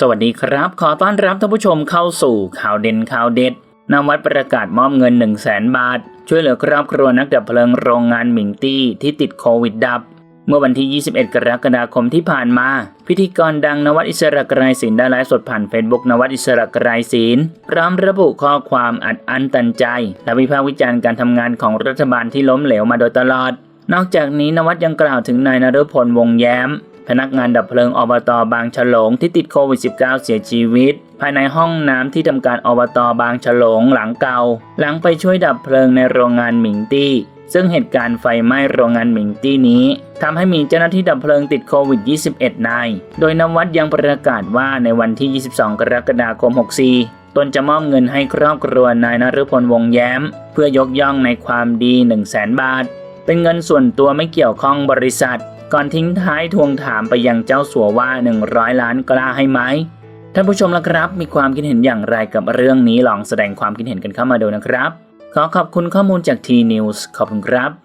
สวัสดีครับ ขอต้อนรับท่านผู้ชมเข้าสู่ข่าวเด่นข่าวเด็ดนวัดประกาศมอบเงิน 1 0 0 0 0แสนบาท ช่วยเหลือครอบครัวนักดับเพลิงโรงงานหมิงตี้ที่ติดโควิดดับ เมื่อวันที่ 21 กรกฎาคมที่ผ่านมา พิธีกรดังนวัดอิสระไกรศิลป์ได้ไลฟ์สดผ่านเฟซบุ๊กนวัดอิสระไกรศิลป์พร้อมระบุข้อความอัดอั้นตันใจ และวิพากษ์วิจารณ์การทำงานของรัฐบาลที่ล้มเหลวมาโดยตลอด นอกจากนี้นวัดยังกล่าวถึงนายนฤพลวงแย้ม พนักงานดับเพลิงอบตบางฉลงที่ติดโควิด -19 เสียชีวิต ภายในห้องน้ำที่ทำการอบตบางฉลงหลังเก่าหลังไปช่วยดับเพลิงในโรงงานหมิงตี้ซึ่งเหตุการณ์ไฟไหม้โรงงานหมิงตี้นี้ทำให้มีเจ้าหน้าที่ดับเพลิงติดโควิด 21 นาย โดยนวัดยังประกาศว่าในวันที่ 22 กรกฎาคม 64 ตนจะมอบเงินให้ครอบครัวนายนฤพลวงแย้ม เพื่อยกย่องในความดี 1 0 0 0 0แสนบาท เป็นเงินส่วนตัวไม่เกี่ยวข้องบริษัท ก่อนทิ้งท้ายทวงถามไปยังเจ้าสัวว่า 100 ล้านกล้าให้ไหมท่านผู้ชมละครับ มีความคิดเห็นอย่างไรกับเรื่องนี้ลองแสดงความคิดเห็นกันเข้ามาดูนะครับ ขอขอบคุณข้อมูลจากทีนิวส์ขอบคุณครับ